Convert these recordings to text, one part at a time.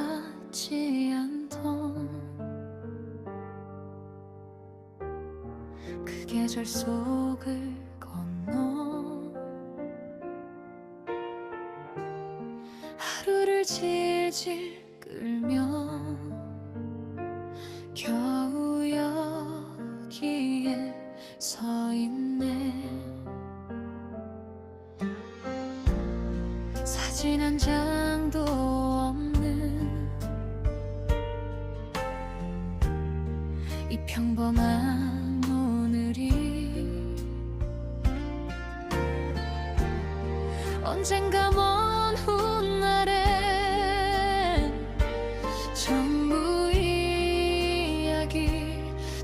변하지 않던 그 계절 속을 건너 하루를 질질 끌며 겨우 여기에 서 있네. 사진 한장 평범한 오늘이 언젠가 먼 훗날엔 전부 이야기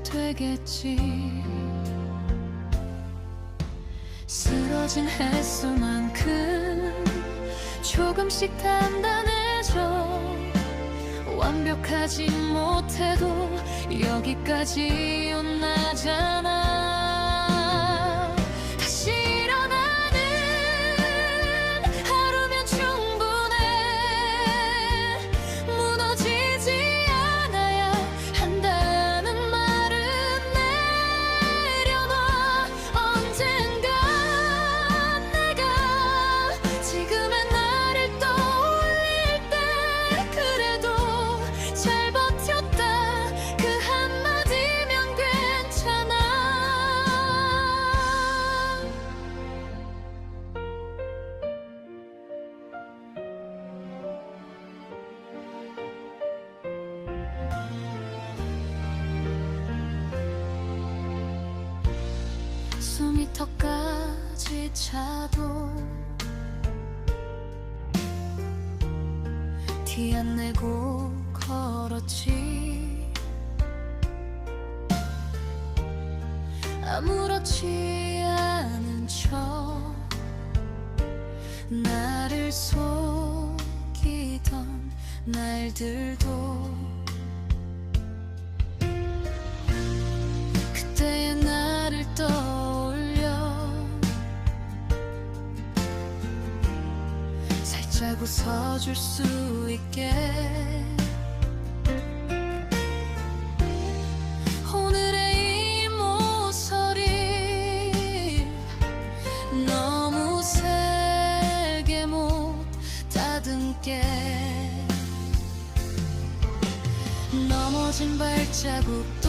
되겠지. 쓰러진 횟수만큼 조금씩 단단해져 완벽하지 못해도 여기까지 온 나잖아 턱까지 차도 티 안 내고 걸었지. 아무렇지 않은 척 나를 속이던 날들도 살짝 웃어줄 수 있게. 오늘의 이 모서리 너무 세게 못 다듬게. 넘어진 발자국도